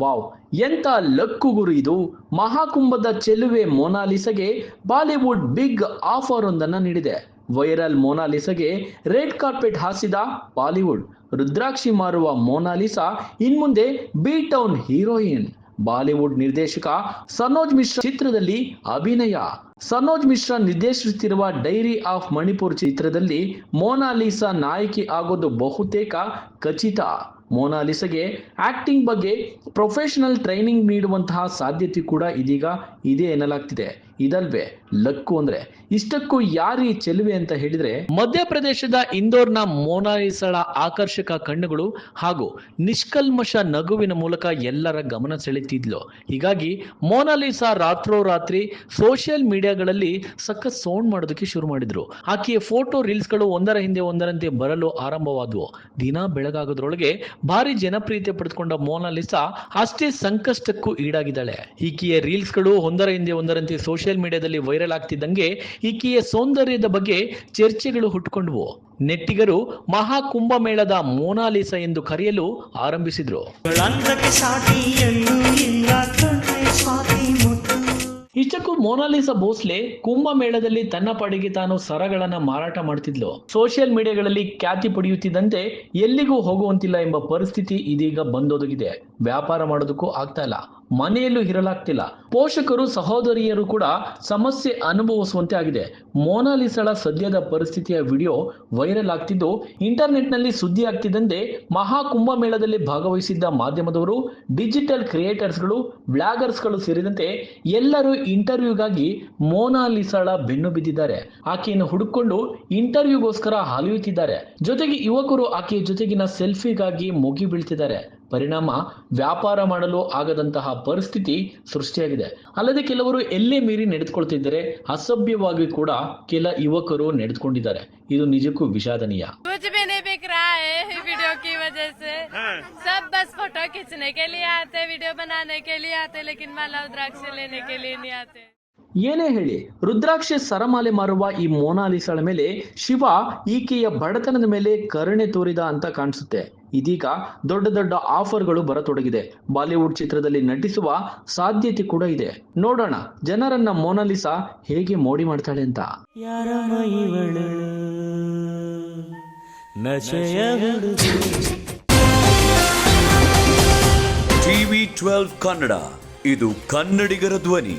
Wow ಎಂತ luck ಗುರು ಇದು. ಮಹಾಕುಂಭದ ಚೆಲುವೆ ಮೊನಾಲಿಸಗೆ ಬಾಲಿವುಡ್ ಬಿಗ್ ಆಫರ್ ಒಂದನ್ನ ನೀಡಿದೆ. ವೈರಲ್ ಮೊನಾಲಿಸಗೆ ರೆಡ್ ಕಾರ್ಪೆಟ್ ಹಾಸಿದ ಬಾಲಿವುಡ್. ರುದ್ರಾಕ್ಷಿ ಮಾರುವ ಮೊನಾಲಿಸಾ ಇನ್ಮುಂದೆ ಬಿ ಟೌನ್ ಹೀರೋಯಿನ್. ಬಾಲಿವುಡ್ ನಿರ್ದೇಶಕ ಸನೋಜ್ ಮಿಶ್ರಾ ಚಿತ್ರದಲ್ಲಿ ಅಭಿನಯ. ಸನೋಜ್ ಮಿಶ್ರಾ ನಿರ್ದೇಶಿಸುತ್ತಿರುವ ಡೈರಿ ಆಫ್ ಮಣಿಪುರ್ ಚಿತ್ರದಲ್ಲಿ ಮೋನಾಲಿಸಾ ನಾಯಕಿ ಆಗೋದು ಬಹುತೇಕ ಖಚಿತ. ಮೋನಾಲಿಸಗೆ ಆಕ್ಟಿಂಗ್ ಬಗ್ಗೆ ಪ್ರೊಫೆಷನಲ್ ಟ್ರೈನಿಂಗ್ ನೀಡುವಂತಹ ಸಾಧ್ಯತೆ ಕೂಡ ಇದೀಗ ಇದೆ ಎನ್ನಲಾಗ್ತಿದೆ. ಇದಲ್ವೇ ಲಕ್ಕು ಅಂದ್ರೆ ಇಷ್ಟಕ್ಕೂ ಯಾರಿ ಚೆಲುವೆ ಅಂತ ಹೇಳಿದ್ರೆ ಮಧ್ಯಪ್ರದೇಶದ ಇಂದೋರ್ನ ಮೋನಾಲಿಸಳ ಆಕರ್ಷಕ ಕಣ್ಣುಗಳು ಹಾಗೂ ನಿಷ್ಕಲ್ಮಶ ನಗುವಿನ ಮೂಲಕ ಎಲ್ಲರ ಗಮನ ಸೆಳೆತಿದ್ಲು. ಹೀಗಾಗಿ ಮೋನಾಲಿಸಾ ರಾತ್ರೋರಾತ್ರಿ ಸೋಷಿಯಲ್ ಮೀಡಿಯಾಗಳಲ್ಲಿ ಸಖತ್ ಸೌಂಡ್ ಮಾಡೋದಕ್ಕೆ ಶುರು ಮಾಡಿದ್ರು. ಆಕೆಯ ಫೋಟೋ ರೀಲ್ಸ್ಗಳು ಒಂದರ ಹಿಂದೆ ಒಂದರಂತೆ ಬರಲು ಆರಂಭವಾದವು. ದಿನ ಬೆಳಗಾಗೋದ್ರೊಳಗೆ ಭಾರಿ ಜನಪ್ರಿಯತೆ ಪಡೆದುಕೊಂಡ ಮೋನಾಲಿಸಾ ಅಷ್ಟೇ ಸಂಕಷ್ಟಕ್ಕೂ ಈಡಾಗಿದ್ದಾಳೆ. ಈಕೆಯ ರೀಲ್ಸ್ಗಳು ಒಂದರ ಹಿಂದೆ ಒಂದರಂತೆ ಸೋಷಿಯಲ್ ಮೀಡಿಯಾದಲ್ಲಿ ವೈರಲ್ ಆಗ್ತಿದ್ದಂಗೆ ಈಕೆಯ ಸೌಂದರ್ಯದ ಬಗ್ಗೆ ಚರ್ಚೆಗಳು ಹುಟ್ಟುಕೊಂಡವು ನೆಟ್ಟಿಗರು ಮಹಾ ಕುಂಭಮೇಳದ ಮೋನಾಲಿಸ ಎಂದು ಕರೆಯಲು ಆರಂಭಿಸಿದ್ರು. ಇಷ್ಟಕ್ಕೂ ಮೋನಾಲಿಸಾ ಭೋಸ್ಲೆ ಕುಂಭಮೇಳದಲ್ಲಿ ತನ್ನ ಪಾಡಿಗೆ ತಾನು ಸರಗಳನ್ನ ಮಾರಾಟ ಮಾಡ್ತಿದ್ಲು. ಸೋಷಿಯಲ್ ಮೀಡಿಯಾಗಳಲ್ಲಿ ಖ್ಯಾತಿ ಪಡೆಯುತ್ತಿದ್ದಂತೆ ಎಲ್ಲಿಗೂ ಹೋಗುವಂತಿಲ್ಲ ಎಂಬ ಪರಿಸ್ಥಿತಿ ಇದೀಗ ಬಂದೊದಗಿದೆ. ವ್ಯಾಪಾರ ಮಾಡೋದಕ್ಕೂ ಆಗ್ತಾ ಇಲ್ಲ. ಮನೆಯಲ್ಲೂ ಇರಲಾಗ್ತಿಲ್ಲ. ಪೋಷಕರು, ಸಹೋದರಿಯರು ಕೂಡ ಸಮಸ್ಯೆ ಅನುಭವಿಸುವಂತೆ ಆಗಿದೆ. ಮೋನಾಲಿಸಳ ಸದ್ಯದ ಪರಿಸ್ಥಿತಿಯ ವಿಡಿಯೋ ವೈರಲ್ ಆಗ್ತಿದ್ದು, ಇಂಟರ್ನೆಟ್ನಲ್ಲಿ ಸುದ್ದಿ ಆಗ್ತಿದ್ದಂತೆ ಮಹಾ ಕುಂಭಮೇಳದಲ್ಲಿ ಭಾಗವಹಿಸಿದ್ದ ಮಾಧ್ಯಮದವರು, ಡಿಜಿಟಲ್ ಕ್ರಿಯೇಟರ್ಸ್ಗಳು, ಬ್ಲಾಗರ್ಸ್ಗಳು ಸೇರಿದಂತೆ ಎಲ್ಲರೂ ಇಂಟರ್ವ್ಯೂಗಾಗಿ ಮೋನಾಲಿಸಳ ಬೆನ್ನು ಬಿದ್ದಿದ್ದಾರೆ. ಆಕೆಯನ್ನು ಹುಡುಕೊಂಡು ಇಂಟರ್ವ್ಯೂಗೋಸ್ಕರ ಅಲಿಯುತ್ತಿದ್ದಾರೆ. ಜೊತೆಗೆ ಯುವಕರು ಆಕೆಯ ಜೊತೆಗಿನ ಸೆಲ್ಫಿಗಾಗಿ ಮುಗಿ ಬೀಳ್ತಿದ್ದಾರೆ ಪರಿಣಾಮ ವ್ಯಾಪಾರ ಮಾಡಲು ಆಗದಂತಹ ಪರಿಸ್ಥಿತಿ ಸೃಷ್ಟಿಯಾಗಿದೆ. ಅಲ್ಲದೆ ಕೆಲವರು ಎಲ್ಲೇ ಮೀರಿ ನಡೆದುಕೊಳ್ತಿದ್ದರೆ ಅಸಭ್ಯವಾಗಿ ಕೂಡ ಕೆಲ ಯುವಕರು ನಡೆದುಕೊಂಡಿದ್ದಾರೆ. ಇದು ನಿಜಕ್ಕೂ ವಿಷಾದನೀಯ. ಏನೇ ಹೇಳಿ ರುದ್ರಾಕ್ಷಿ ಸರಮಾಲೆ ಮಾರುವ ಈ ಮೋನಾಲಿಸಳ ಮೇಲೆ ಶಿವ ಈಕೆಯ ಬಡತನದ ಮೇಲೆ ಕರುಣೆ ತೋರಿದ ಅಂತ ಕಾಣಿಸುತ್ತೆ. ಇದೀಗ ದೊಡ್ಡ ದೊಡ್ಡ ಆಫರ್ಗಳು ಬರತೊಡಗಿದೆ. ಬಾಲಿವುಡ್ ಚಿತ್ರದಲ್ಲಿ ನಟಿಸುವ ಸಾಧ್ಯತೆ ಕೂಡ ಇದೆ. ನೋಡೋಣ ಜನರನ್ನ ಮೋನಾಲಿಸಾ ಹೇಗೆ ಮೋಡಿ ಮಾಡ್ತಾಳೆ ಅಂತ. ಟಿವಿ ಟ್ವೆಲ್ವ್ ಕನ್ನಡ ಇದು ಕನ್ನಡಿಗರ ಧ್ವನಿ.